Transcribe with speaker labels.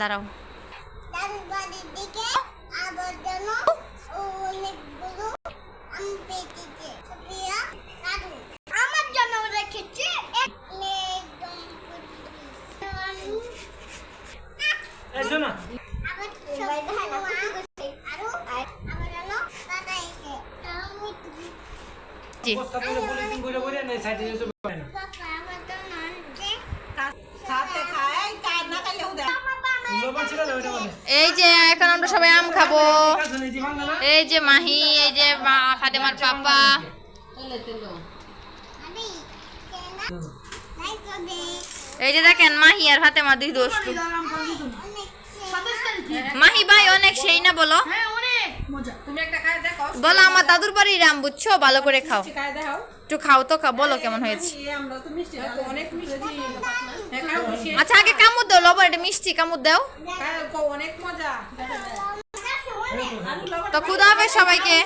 Speaker 1: দাঁড়াও।
Speaker 2: আমার জন্য রেখেছে একদম
Speaker 3: এই শোনো
Speaker 2: আবার সব আরও আবার যেন দাদা এসে আমি
Speaker 1: জি
Speaker 3: বস্তা করে পলিথিন করে করে নেই সাইডে যেতে পারে না
Speaker 2: বাবা আমার জন্য আনছে
Speaker 4: খাতে খায় কার না খাইলেও দেয়
Speaker 3: লবণ ছিল না ওইটা বলে
Speaker 1: এই যে এখন আমরা সবাই আম খাব। এই যে মাহি এই যে ফাতেমার পাপা। এই যে দেখেন মাহি আর ফাতেমা দুই দোস্ত। মাহি ভাই অনেক সেই না বলো?
Speaker 4: হ্যাঁ অনেক মজা তুমি একটা খায় দেখো
Speaker 1: বলো আমার দাদুর বাড়ির আম বুঝছ? ভালো করে খাও।
Speaker 4: খায়
Speaker 1: একটু খাও তো খাও বলো কেমন হয়েছে?
Speaker 4: আমরা তো মিষ্টি অনেক মিষ্টি। হ্যাঁ
Speaker 1: আচ্ছা আগে কামড় দাও লবণ এটা মিষ্টি কামড় দাও।
Speaker 4: খায় অনেক মজা।
Speaker 1: তো খুদা হবে সবাইকে।